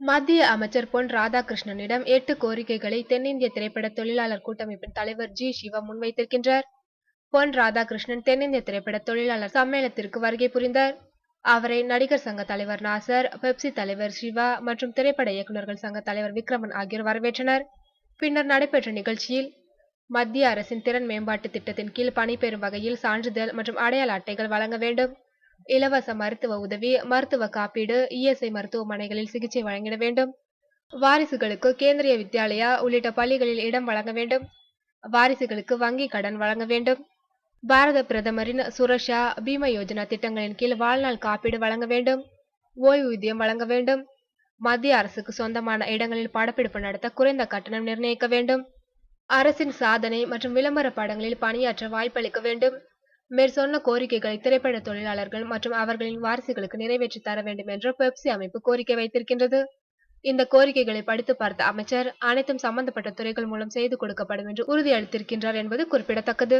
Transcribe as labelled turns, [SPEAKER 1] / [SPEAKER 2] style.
[SPEAKER 1] மத்திய அமைச்சர் பொன் ராதாகிருஷ்ணனிடம் எட்டு கோரிக்கைகளை தென்னிந்திய திரைப்பட தொழிலாளர் கூட்டமைப்பின் தலைவர் ஜி சிவா முன்வைத்திருக்கின்றார். பொன் ராதாகிருஷ்ணன் தென்னிந்திய திரைப்பட தொழிலாளர் சம்மேளனத்திற்கு வருகை புரிந்தார். அவரை நடிகர் சங்க தலைவர் நாசர் பெப்சி தலைவர் சிவா மற்றும் திரைப்பட இயக்குநர்கள் சங்க தலைவர் விக்ரமன் ஆகியோர் வரவேற்றனர். பின்னர் நடைபெற்ற நிகழ்ச்சியில் மத்திய அரசின் திறன் மேம்பாட்டு திட்டத்தின் கீழ் பணிபெறும் வகையில் சான்றிதழ் மற்றும் அடையாள அட்டைகள் வழங்க வேண்டும். இலவச மருத்துவ உதவி மருத்துவ காப்பீடு இஎஸ்ஐ மருத்துவமனைகளில் சிகிச்சை வழங்கிட வேண்டும். வாரிசுகளுக்கு கேந்திரிய வித்யாலயா உள்ளிட்ட பள்ளிகளில் இடம் வழங்க வேண்டும். வாரிசுகளுக்கு வங்கி கடன் வழங்க வேண்டும். பாரத பிரதமரின் சுரக்ஷா பீமா யோஜனா திட்டங்களின் கீழ் வாழ்நாள் காப்பீடு வழங்க வேண்டும். ஓய்வூதியம் வழங்க வேண்டும். மத்திய அரசுக்கு சொந்தமான இடங்களில் படப்பிடிப்பு நடத்த குறைந்த கட்டணம் நிர்ணயிக்க வேண்டும். அரசின் சாதனை மற்றும் விளம்பர படங்களில் பணியாற்ற வாய்ப்பளிக்க வேண்டும். மேற்சொன்ன கோரிக்கைகளை திரைப்பட தொழிலாளர்கள் மற்றும் அவர்களின் வாரிசுகளுக்கு நிறைவேற்றி தர வேண்டும் என்று பெப்சி அமைப்பு கோரிக்கை வைத்திருக்கின்றது. இந்த கோரிக்கைகளை படித்து பார்த்த அமைச்சர் அனைத்தும் சம்பந்தப்பட்ட துறைகள் மூலம் செய்து கொடுக்கப்படும் என்று உறுதியளித்திருக்கின்றார் என்பது குறிப்பிடத்தக்கது.